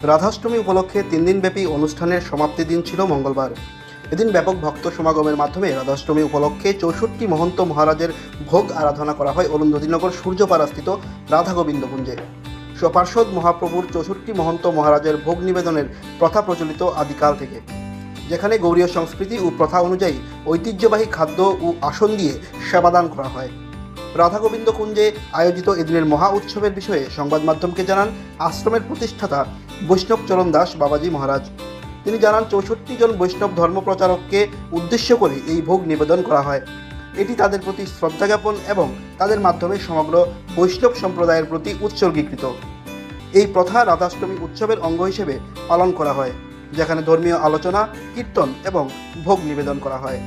রাধাষ্টমী উপলক্ষে তিন দিনব্যাপী অনুষ্ঠানের সমাপ্তি দিন ছিল মঙ্গলবার। এদিন ব্যাপক ভক্ত সমাগমের মাধ্যমে রাধাষ্টমী উপলক্ষে চৌষট্টি মহন্ত মহারাজের ভোগ আরাধনা করা হয় অরুন্ধতিনগর সূর্যপাড়াস্থিত রাধা গোবিন্দ কুঞ্জে সপার্ষদ মহাপ্রভুর চৌষট্টি মহন্ত মহারাজের ভোগ নিবেদনের প্রথা প্রচলিত আদিকাল থেকে। যেখানে গৌরীয় সংস্কৃতি ও প্রথা অনুযায়ী ঐতিহ্যবাহী খাদ্য ও আসন দিয়ে সেবাদান করা হয়। রাধা গোবিন্দ কুঞ্জে আয়োজিত এদিনের মহা উৎসবের বিষয়ে সংবাদ মাধ্যমকে জানান আশ্রমের প্রতিষ্ঠাতা বৈষ্ণব চরণ দাস বাবাজি মহারাজ। তিনি জানান চৌষট্টি জন বৈষ্ণব ধর্মপ্রচারককে উদ্দেশ্য করে এই ভোগ নিবেদন করা হয়। এটি তাদের প্রতি শ্রদ্ধা জ্ঞাপন এবং তাদের মাধ্যমে সমগ্র বৈষ্ণব সম্প্রদায়ের প্রতি উৎসর্গীকৃত। এই প্রথা রাধাষ্টমী উৎসবের অঙ্গ হিসেবে পালন করা হয়, যেখানে ধর্মীয় আলোচনা, কীর্তন এবং ভোগ নিবেদন করা হয়।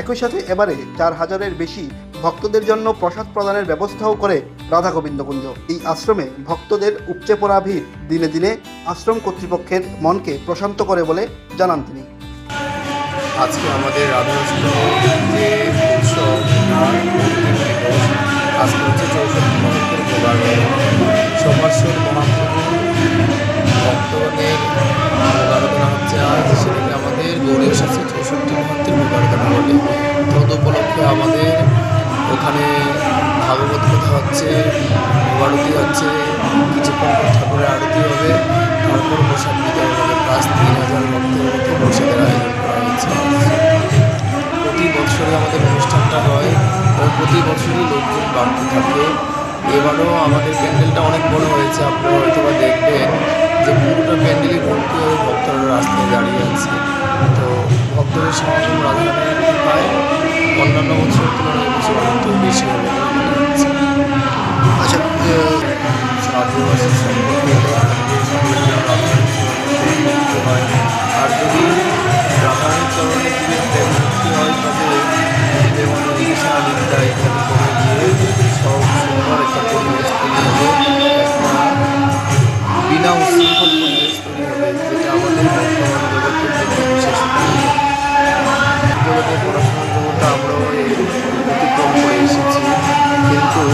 একই সাথে এবারে চার হাজারের বেশি ভক্তদের জন্য প্রসাদ প্রদানের ব্যবস্থাও করে রাধা গোবিন্দকুঞ্জ এই আশ্রমে ভক্তদের উপচে পড়া ভিড় দিনে দিনে আশ্রম কর্তৃপক্ষের মনকে প্রশান্ত করে বলে জানান তিনি। আজকে আমাদের দিবস আজকে মহাপ্রভু, ভক্তগণের ওখানে ভাগবত কথা হচ্ছে আরতি হচ্ছে, কিছুক্ষণ ঠাকুরের আরতি হবে, তারপর প্রসাদ বিতরণ হবে। প্রায় তিন হাজার ভক্তের মতো প্রসাদের আয়োজন করা হয়েছে প্রতি বছরে আমাদের অনুষ্ঠানটা হয় এবং প্রতি বছরই লোকজন বাড়তে থাকে। এবারও আমাদের প্যান্ডেলটা অনেক হয়, আর যদি মুক্তি হয়, তবে মনে কমে গিয়ে সব সুন্দর একটা পরিবেশ তৈরি হবে বিনা উশৃঙ্খল পরিবেশ তৈরি হবে আমাদের বর্তমান জগতের জন্য বিশেষ প্রয়োজন পড়াশোনার জগতে আমরাও কিন্তু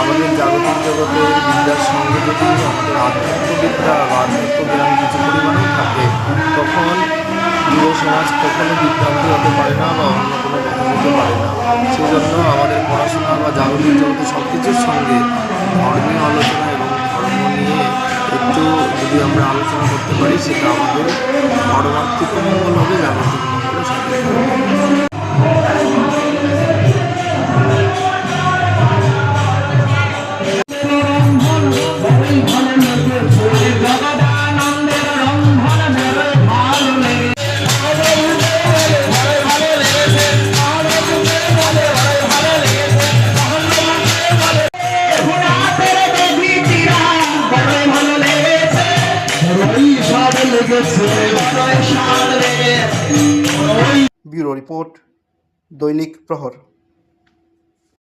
আমাদের জাগতিক জগতের বিদ্যার যদি আমাদের আধ্যাত্মবিদ্যা বা আধ্যাত্মজ্ঞান কিছু পরিমাণেও থাকে, তখন যুব সমাজ কখনো বিভ্রান্তি হতে পারে না বা অন্য কোনো কথা হতে পারে না। সেই জন্য আমাদের পড়াশোনা বা জাগতিক জগতে সব কিছুর সঙ্গে ধর্মীয় আলোচনা এবং ধর্ম নিয়ে একটু যদি আমরা আলোচনা করতে পারি, সেটা আমাদের পারমার্থিক মঙ্গল হবে জাগতিক মঙ্গলের সাথে ব্যুরো রিপোর্ট দৈনিক প্রহর